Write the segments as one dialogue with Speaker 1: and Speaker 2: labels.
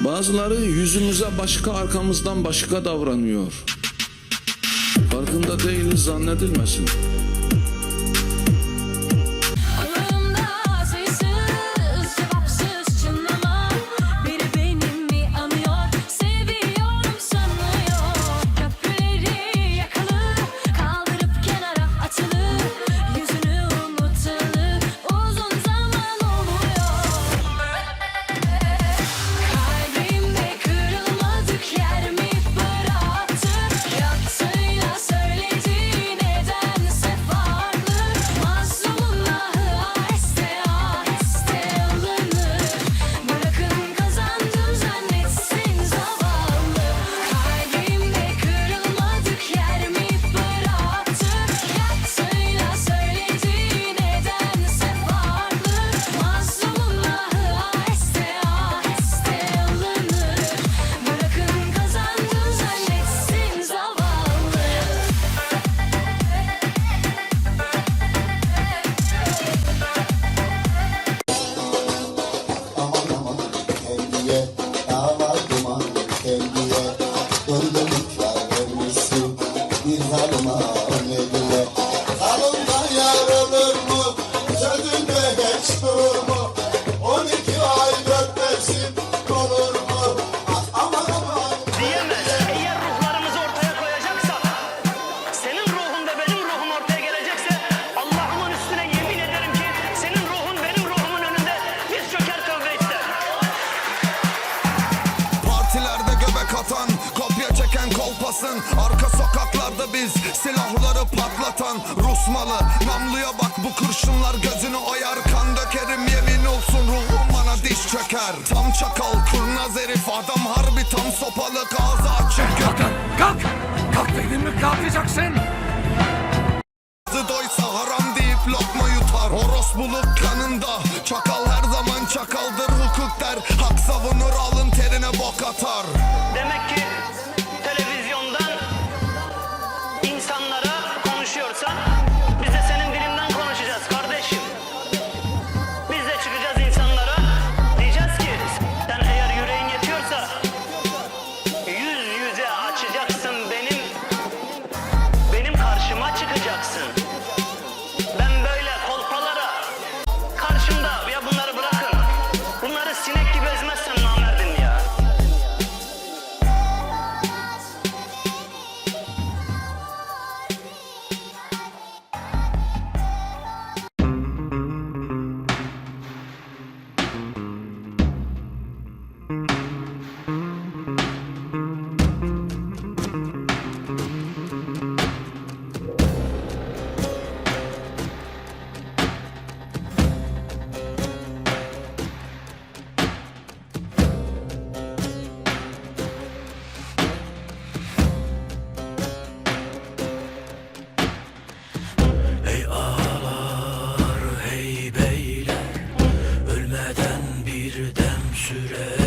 Speaker 1: Bazıları yüzümüze başka arkamızdan başka davranıyor. Farkında değil zannedilmesin.
Speaker 2: aşkımı Eğer ruhlarımızı ortaya koyacaksa, senin ruhun da benim ruhum ortaya gelecekse, Allah'ımın üstüne yemin ederim ki senin ruhun benim ruhumun önünde biz çöker tövbe.
Speaker 3: Partilerde göbek atan, kopya çeken kolpasın, arka sokaklarda biz silahları patlatan Rusmalı, namluya bak bu kurşunlar gözünü oyar çöker. Tam çakal kurnaz herif adam harbi
Speaker 4: should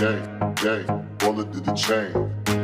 Speaker 5: gang, gang, ballin' to the chain.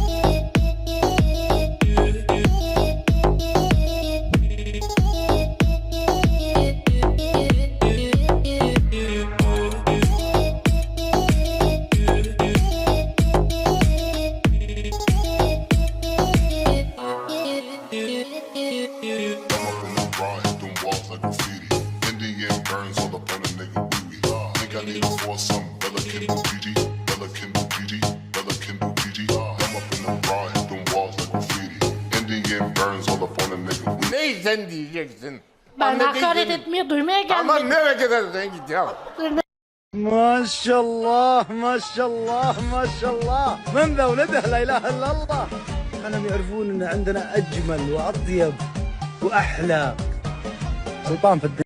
Speaker 6: ما شاء الله ما شاء الله. ما شاء الله. من ذا ولده لا إله إلا الله. خلهم يعرفون إن عندنا أجمل وأطيب وأحلى سلطان في الدعاء